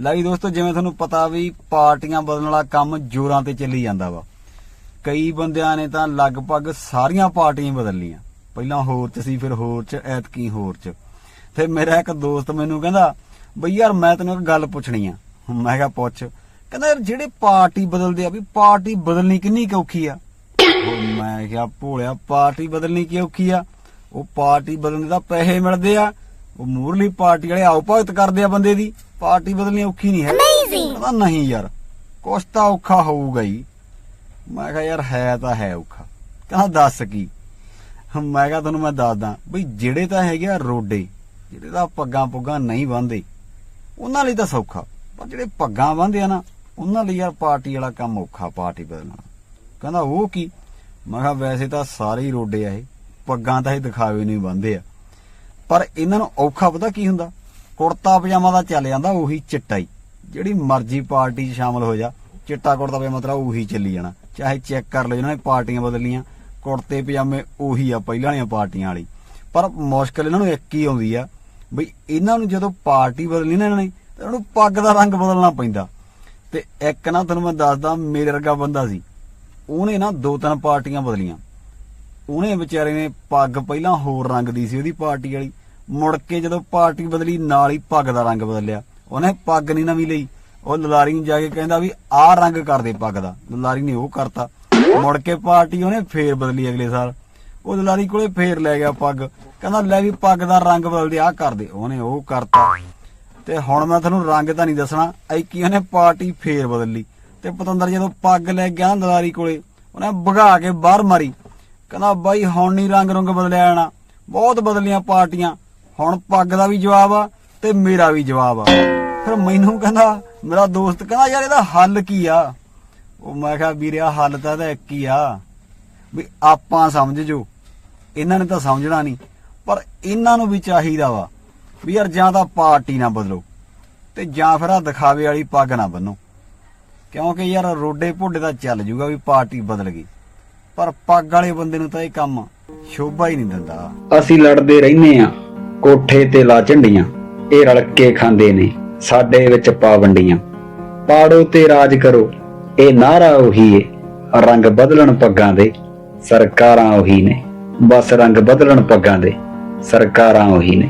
ਲਾਈ ਦੋਸਤੋ, ਜਿਵੇਂ ਤੁਹਾਨੂੰ ਪਤਾ ਵੀ ਪਾਰਟੀਆਂ ਬਦਲਣ ਵਾਲਾ ਕੰਮ ਜ਼ੋਰਾਂ ਤੇ ਚੱਲੀ ਜਾਂਦਾ ਵਾ। ਕਈ ਬੰਦਿਆਂ ਨੇ ਤਾਂ ਲਗਭਗ ਸਾਰੀਆਂ ਪਾਰਟੀਆਂ ਹੀ ਬਦਲ ਲੀਆਂ ਪਹਿਲਾਂ ਹੋਰ ਚ ਸੀ, ਫਿਰ ਹੋਰ ਚ, ਐਤਕੀ ਹੋਰ ਚ। ਤੇ ਮੇਰਾ ਇੱਕ ਦੋਸਤ ਮੈਨੂੰ ਕਹਿੰਦਾ, ਬਈ ਯਾਰ, ਮੈਂ ਤੈਨੂੰ ਇੱਕ ਗੱਲ ਪੁੱਛਣੀ ਆ। ਮੈਂ ਕਿਹਾ, ਪੁੱਛ। ਕਹਿੰਦਾ, ਯਾਰ, ਜਿਹੜੇ ਪਾਰਟੀ ਬਦਲਦੇ ਆ, ਵੀ ਪਾਰਟੀ ਬਦਲਣੀ ਕਿੰਨੀ ਔਖੀ ਆ? ਮੈਂ ਕਿਹਾ, ਭੋਲਿਆ, ਪਾਰਟੀ ਬਦਲਣੀ ਕੀ ਔਖੀ ਆ? ਉਹ ਪਾਰਟੀ ਬਦਲਣ ਦਾ ਪੈਸੇ ਮਿਲਦੇ ਆ। ਉਹ ਮੂਰਲੀ ਪਾਰਟੀ ਵਾਲੇ ਆਓ ਭਗਤ ਕਰਦੇ ਆ ਬੰਦੇ ਦੀ। ਪਾਰਟੀ ਬਦਲਣੀ ਔਖੀ ਨਹੀਂ ਹੈ। ਕਹਿੰਦਾ ਨਹੀਂ ਯਾਰ ਕੁਛ ਤਾਂ ਔਖਾ ਹੋਊਗਾ ਹੀ। ਮੈਂ ਕਿਹਾ ਯਾਰ ਹੈ ਤਾਂ ਹੈ ਔਖਾ। ਕਹਿੰਦਾ ਦੱਸ ਕੀ? ਮੈਂ ਕਿਹਾ ਤੁਹਾਨੂੰ ਮੈਂ ਦੱਸਦਾ ਬਈ ਜਿਹੜੇ ਤਾਂ ਹੈਗੇ ਆ ਰੋਡੇ ਜਿਹੜੇ ਤਾਂ ਪੱਗਾਂ ਪੁੱਗਾਂ ਨਹੀਂ ਬੰਨਦੇ ਉਹਨਾਂ ਲਈ ਤਾਂ ਸੌਖਾ। ਪਰ ਜਿਹੜੇ ਪੱਗਾਂ ਬੰਨਦੇ ਆ ਨਾ ਉਹਨਾਂ ਲਈ ਯਾਰ ਪਾਰਟੀ ਵਾਲਾ ਕੰਮ ਔਖਾ ਪਾਰਟੀ ਬਦਲਣਾ। ਕਹਿੰਦਾ ਉਹ ਕੀ? ਮੈਂ ਕਿਹਾ ਵੈਸੇ ਤਾਂ ਸਾਰੇ ਹੀ ਰੋਡੇ ਆ ਇਹ ਪੱਗਾਂ ਤਾਂ ਇਹ ਦਿਖਾਵੇ ਨਹੀਂ ਬੰਨਦੇ ਆ। ਪਰ ਇਹਨਾਂ ਨੂੰ ਔਖਾ ਪਤਾ ਕੀ ਹੁੰਦਾ? ਕੁੜਤਾ ਪਜਾਮਾ ਦਾ ਚੱਲ ਜਾਂਦਾ, ਉਹੀ ਚਿੱਟਾ ਹੀ। ਜਿਹੜੀ ਮਰਜ਼ੀ ਪਾਰਟੀ 'ਚ ਸ਼ਾਮਲ ਹੋ ਜਾ, ਚਿੱਟਾ ਕੁੜਤਾ ਪਜਾਮਾ ਮਤਲਬ ਉਹੀ ਚੱਲੀ ਜਾਣਾ। ਚਾਹੇ ਚੈੱਕ ਕਰ ਲਓ ਜਿਹਨਾਂ ਨੇ ਪਾਰਟੀਆਂ ਬਦਲੀਆਂ, ਕੁੜਤੇ ਪਜਾਮੇ ਉਹੀ ਆ, ਪਹਿਲਾਂ ਵਾਲੀਆਂ ਪਾਰਟੀਆਂ ਵਾਲੀ। ਪਰ ਮੁਸ਼ਕਲ ਇਹਨਾਂ ਨੂੰ ਇੱਕ ਹੀ ਆਉਂਦੀ ਆ, ਬਈ ਇਹਨਾਂ ਨੂੰ ਜਦੋਂ ਪਾਰਟੀ ਬਦਲਣੀ ਨਾ ਇਹਨਾਂ ਨੇ, ਤਾਂ ਇਹਨਾਂ ਨੂੰ ਪੱਗ ਦਾ ਰੰਗ ਬਦਲਣਾ ਪੈਂਦਾ। ਤੇ ਇੱਕ ਨਾ ਤੁਹਾਨੂੰ ਮੈਂ ਦੱਸਦਾ, ਮੇਰੇ ਵਰਗਾ ਬੰਦਾ ਸੀ। ਉਹਨੇ ਨਾ ਦੋ ਤਿੰਨ ਪਾਰਟੀਆਂ ਬਦਲੀਆਂ। ਉਹਨੇ ਵਿਚਾਰੇ ਨੇ ਪੱਗ ਪਹਿਲਾਂ ਹੋਰ ਰੰਗ ਦੀ ਸੀ ਉਹਦੀ ਪਾਰਟੀ ਵਾਲੀ। ਮੁੜ ਕੇ ਜਦੋਂ ਪਾਰਟੀ ਬਦਲੀ, ਨਾਲ ਹੀ ਪੱਗ ਦਾ ਰੰਗ ਬਦਲਿਆ। ਉਹਨੇ ਪੱਗ ਨਹੀਂ ਨਵੀਂ ਲਈ। ਉਹ ਲਲਾਰੀ ਨੂੰ ਜਾ ਕੇ ਕਹਿੰਦਾ ਵੀ ਆਹ ਰੰਗ ਕਰ ਦੇ ਪੱਗ ਦਾ। ਲਲਾਰੀ ਨੇ ਉਹ ਕਰਤਾ। ਮੁੜ ਕੇ ਪਾਰਟੀ ਉਹਨੇ ਫੇਰ ਬਦਲੀ ਅਗਲੇ ਸਾਲ। ਉਹ ਲਲਾਰੀ ਕੋਲੇ ਫੇਰ ਲੈ ਗਿਆ ਪੱਗ। ਕਹਿੰਦਾ, ਲੈ ਵੀ ਪੱਗ ਦਾ ਰੰਗ ਬਦਲ ਦੇ ਆਹ ਕਰ ਦੇ। ਉਹਨੇ ਉਹ ਕਰਤਾ। ਤੇ ਹੁਣ ਮੈਂ ਤੁਹਾਨੂੰ ਰੰਗ ਤਾਂ ਨਹੀਂ ਦੱਸਣਾ। ਐਕੀ ਉਹਨੇ ਪਾਰਟੀ ਫੇਰ ਬਦਲ। ਲਈ ਤੇ ਪਤੰਦਰ ਜਦੋਂ ਪੱਗ ਲੈ ਗਿਆ ਨਾ ਦਲਾਰੀ ਕੋਲੇ, ਉਹਨੇ ਭਗਾ ਕੇ ਬਾਹਰ ਮਾਰੀ। ਕਹਿੰਦਾ, ਬਾਈ, ਹੁਣ ਨਹੀਂ ਰੰਗ ਰੰਗ ਬਦਲਿਆ ਜਾਣਾ। ਬਹੁਤ ਬਦਲੀਆਂ ਪਾਰਟੀਆਂ। ਹੁਣ ਪੱਗ ਦਾ ਵੀ ਜਵਾਬ ਆ ਤੇ ਮੇਰਾ ਵੀ ਜਵਾਬ ਆ। ਫਿਰ ਮੈਨੂੰ ਕਹਿੰਦਾ, ਮੇਰਾ ਦੋਸਤ ਕਹਿੰਦਾ, ਯਾਰ ਇਹਦਾ ਹੱਲ ਕੀ ਆ? ਉਹ ਮੈਂ ਕਿਹਾ ਵੀਰਿਆ ਹੱਲ ਤਾਂ ਇਹਦਾ ਇੱਕ ਹੀ ਆ। ਵੀ ਆਪਾਂ ਸਮਝ ਜੋ ਇਹਨਾਂ ਨੇ ਤਾਂ ਸਮਝਣਾ ਨਹੀਂ। ਪਰ ਇਹਨਾਂ ਨੂੰ ਵੀ ਚਾਹੀਦਾ ਵਾ ਵੀ ਯਾਰ ਜਾਂ ਤਾਂ ਪਾਰਟੀ ਨਾ ਬਦਲੋ ਤੇ ਜਾਂ ਫਿਰ ਆ ਦਿਖਾਵੇ ਵਾਲੀ ਪੱਗ ਨਾ ਬੰਨੋ। ਕਿਉਂਕਿ ਯਾਰ ਰੋਡੇ ਭੁੱਡੇ ਦਾ ਚੱਲ ਜੂਗਾ ਵੀ ਪਾਰਟੀ ਬਦਲ ਗਈ। ਪਰ ਪੱਗ ਵਾਲੇ ਬੰਦੇ ਨੂੰ ਤਾਂ ਇਹ ਕੰਮ ਸ਼ੋਭਾ ਹੀ ਨਹੀਂ ਦਿੰਦਾ। ਅਸੀਂ ਲੜਦੇ ਰਹਿੰਦੇ ਆ ਕੋਠੇ ਤੇ ਲਾ ਝੰਡੀਆਂ। ਇਹ ਰਲ ਕੇ ਖਾਂਦੇ ਨੇ, ਸਾਡੇ ਵਿੱਚ ਪਾਵੰਡੀਆਂ ਪਾੜੋ ਤੇ ਰਾਜ ਕਰੋ, ਇਹ ਨਾਰਾ ਉਹੀ ਏ, ਰੰਗ ਬਦਲਣ ਪੱਗਾਂ ਦੇ, ਸਰਕਾਰਾਂ ਉਹੀ ਨੇ। ਬਸ ਰੰਗ ਬਦਲਣ ਪੱਗਾਂ ਦੇ, ਸਰਕਾਰਾਂ ਉਹੀ ਨੇ।